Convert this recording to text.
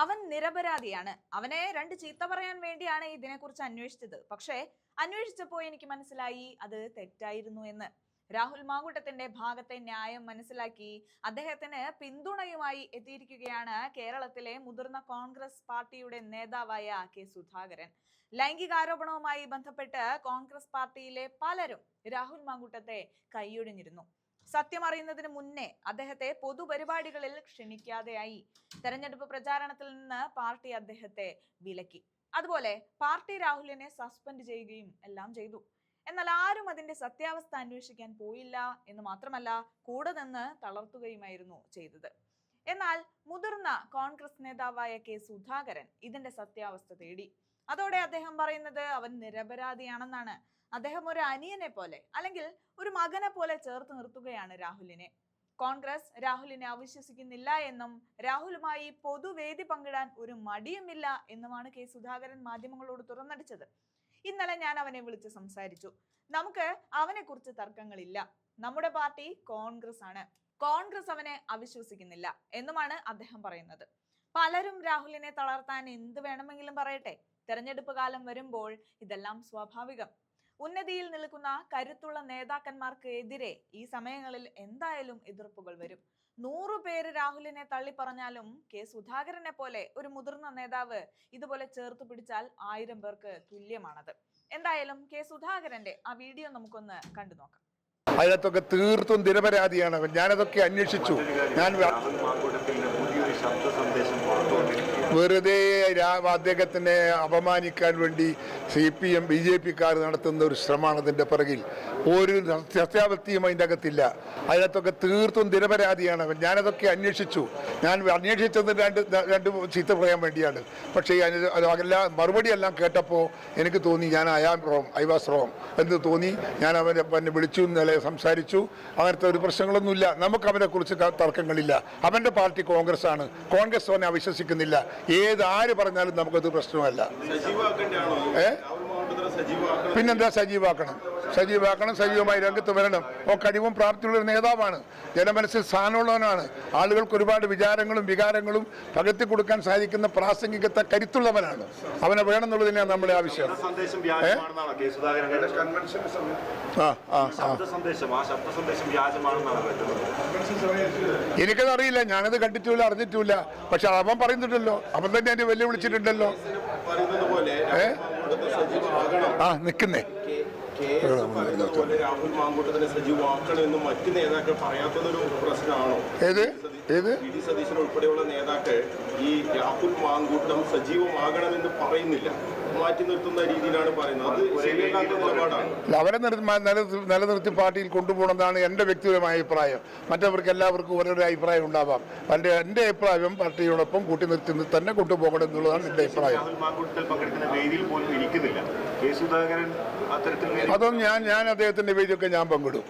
അവൻ നിരപരാധിയാണ്. അവനെ രണ്ട് ചീത്ത പറയാൻ വേണ്ടിയാണ് ഇതിനെക്കുറിച്ച് അന്വേഷിച്ചത്. പക്ഷേ അന്വേഷിച്ചപ്പോൾ എനിക്ക് മനസ്സിലായി അത് തെറ്റായിരുന്നു എന്ന്. രാഹുൽ മാങ്കൂട്ടത്തിന്റെ ഭാഗത്തെ ന്യായം മനസ്സിലാക്കി അദ്ദേഹത്തിന് പിന്തുണയുമായി എത്തിയിരിക്കുകയാണ് കേരളത്തിലെ മുതിർന്ന കോൺഗ്രസ് പാർട്ടിയുടെ നേതാവായ കെ സുധാകരൻ. ലൈംഗികാരോപണവുമായി ബന്ധപ്പെട്ട് കോൺഗ്രസ് പാർട്ടിയിലെ പലരും രാഹുൽ മാങ്കൂട്ടത്തെ കൈയൊഴിഞ്ഞിരുന്നു. സത്യം അറിയുന്നതിന് മുന്നേ അദ്ദേഹത്തെ പൊതുപരിപാടികളിൽ ക്ഷണിക്കാതെയായി തെരഞ്ഞെടുപ്പ് പ്രചാരണത്തിൽ നിന്ന് പാർട്ടി അദ്ദേഹത്തെ വിലക്കി. അതുപോലെ പാർട്ടി രാഹുലിനെ സസ്പെൻഡ് ചെയ്യുകയും എല്ലാം ചെയ്തു. എന്നാൽ ആരും അതിന്റെ സത്യാവസ്ഥ അന്വേഷിക്കാൻ പോയില്ല എന്ന് മാത്രമല്ല കൂടെ നിന്ന് തളർത്തുകയുമായിരുന്നു ചെയ്തത്. എന്നാൽ മുതിർന്ന കോൺഗ്രസ് നേതാവായ കെ സുധാകരൻ ഇതിന്റെ സത്യാവസ്ഥ തേടി. അതോടെ അദ്ദേഹം പറയുന്നത് അവൻ നിരപരാധിയാണെന്നാണ്. അദ്ദേഹം ഒരു അനിയനെ പോലെ അല്ലെങ്കിൽ ഒരു മകനെ പോലെ ചേർത്ത് നിർത്തുകയാണ് രാഹുലിനെ. കോൺഗ്രസ് രാഹുലിനെ അവിശ്വസിക്കുന്നില്ല എന്നും രാഹുലുമായി പൊതുവേദി പങ്കിടാൻ ഒരു മടിയുമില്ല എന്നുമാണ് കെ സുധാകരൻ മാധ്യമങ്ങളോട് തുറന്നടിച്ചത്. ഇന്നലെ ഞാൻ അവനെ വിളിച്ച് സംസാരിച്ചു. നമുക്ക് അവനെ കുറിച്ച് തർക്കങ്ങളില്ല. നമ്മുടെ പാർട്ടി കോൺഗ്രസ് ആണ് കോൺഗ്രസ് അവനെ അവിശ്വസിക്കുന്നില്ല എന്നുമാണ് അദ്ദേഹം പറയുന്നത്. പലരും രാഹുലിനെ തളർത്താൻ എന്ത് വേണമെങ്കിലും പറയട്ടെ. തെരഞ്ഞെടുപ്പ് കാലം വരുമ്പോൾ ഇതെല്ലാം സ്വാഭാവികം. ഉന്നതിയിൽ നിൽക്കുന്ന കരുത്തുള്ള നേതാക്കന്മാർക്ക് എതിരെ ഈ സമയങ്ങളിൽ എന്തായാലും എതിർപ്പുകൾ വരും. നൂറു പേര് രാഹുലിനെ തള്ളി പറഞ്ഞാലും കെ സുധാകരനെ പോലെ ഒരു മുതിർന്ന നേതാവ് ഇതുപോലെ ചേർത്ത് പിടിച്ചാൽ ആയിരം പേർക്ക് തുല്യമാണത്. എന്തായാലും കെ സുധാകരന്റെ ആ വീഡിയോ നമുക്കൊന്ന് കണ്ടു നോക്കാം അതിനകത്തൊക്കെ തീർത്തും നിരപരാധിയാണ്. ഞാനതൊക്കെ അന്വേഷിച്ചു. ഞാൻ ശബ്ദ സന്ദേശം വെറുതെ അദ്ദേഹത്തിനെ അപമാനിക്കാൻ വേണ്ടി C P M B J പിക്കാർ നടത്തുന്ന ഒരു ശ്രമമാണ് അതിന്റെ പിറകിൽ. ഒരു സത്യാവസ്ഥയും അതിന്റെ അകത്തില്ല. അതിനകത്തൊക്കെ തീർത്തും നിരപരാധിയാണ്. ഞാനതൊക്കെ അന്വേഷിച്ചു. ഞാൻ അന്വേഷിച്ചത് രണ്ട് രണ്ട് ചീത്ത പറയാൻ വേണ്ടിയാണ്. പക്ഷേ എല്ലാ മറുപടി എല്ലാം കേട്ടപ്പോൾ എനിക്ക് തോന്നി ഞാൻ I am wrong I was wrong എന്ന് തോന്നി. ഞാൻ അവനെ എന്നെ വിളിച്ചു ഇന്നലെ സംസാരിച്ചു. അങ്ങനത്തെ ഒരു പ്രശ്നങ്ങളൊന്നുമില്ല. നമുക്ക് അവനെക്കുറിച്ച് തർക്കങ്ങളില്ല. അവന്റെ പാർട്ടി കോൺഗ്രസ് ആണ് കോൺഗ്രസ് അവനെ അവിശ്വസിക്കുന്നില്ല ഏത് ആര് പറഞ്ഞാലും നമുക്കത് പ്രശ്നമല്ല. ഏ? പിന്നെന്താ സജീവാക്കണം? സജീവാക്കണം സജീവമായി രംഗത്ത് വരണം. ഓ കഴിവും പ്രാപ്തിയുള്ള ഒരു നേതാവാണ്. ജനമനസ്സിൽ സ്ഥാനമുള്ളവനാണ് ആളുകൾക്ക് ഒരുപാട് വിചാരങ്ങളും വികാരങ്ങളും പകർത്തി കൊടുക്കാൻ സാധിക്കുന്ന പ്രാസംഗികത്തെ കരുത്തുള്ളവനാണ്. അവനെ വേണമെന്നുള്ളത് തന്നെയാണ് നമ്മുടെ ആവശ്യം ആ ആ ആ. ശബ്ദ സന്ദേശം ആ ശബ്ദ സന്ദേശം വ്യാജമാണെന്നാണ് കരുതുന്നത് എനിക്കത് അറിയില്ല. ഞാനത് കണ്ടിട്ടില്ല അറിഞ്ഞിട്ടില്ല. പക്ഷെ അവൻ പറയുന്നുണ്ടല്ലോ. അവൻ തന്നെ എന്നെ വെല്ലുവിളിച്ചിട്ടുണ്ടല്ലോ. പറയുന്നത് പോലെ ഏ? സജീവാകണം ആ നിൽക്കുന്നേ. ഏത്? ഏത്? സതീശൻ ഉൾപ്പെടെയുള്ള നേതാക്കൾ ഈ രാഹുൽ മാങ്കൂട്ടം സജീവമാകണമെന്ന് പറയുന്നില്ല. മാറ്റി നിർത്തുന്ന രീതിയിലാണ് പറയുന്നത്. അവരെ നിലനിർത്തി പാർട്ടിയിൽ കൊണ്ടുപോകണമെന്നാണ് എന്റെ വ്യക്തിപരമായ അഭിപ്രായം. മറ്റവർക്ക് എല്ലാവർക്കും ഓരോരോ അഭിപ്രായം ഉണ്ടാവാം. എന്റെ എന്റെ അഭിപ്രായം പാർട്ടിയോടൊപ്പം കൂട്ടി നിർത്തി തന്നെ കൊണ്ടുപോകണം എന്നുള്ളതാണ് എന്റെ അഭിപ്രായം. അതൊന്നും ഞാൻ ഞാൻ അദ്ദേഹത്തിന്റെ വേദിയൊക്കെ ഞാൻ പങ്കിടും.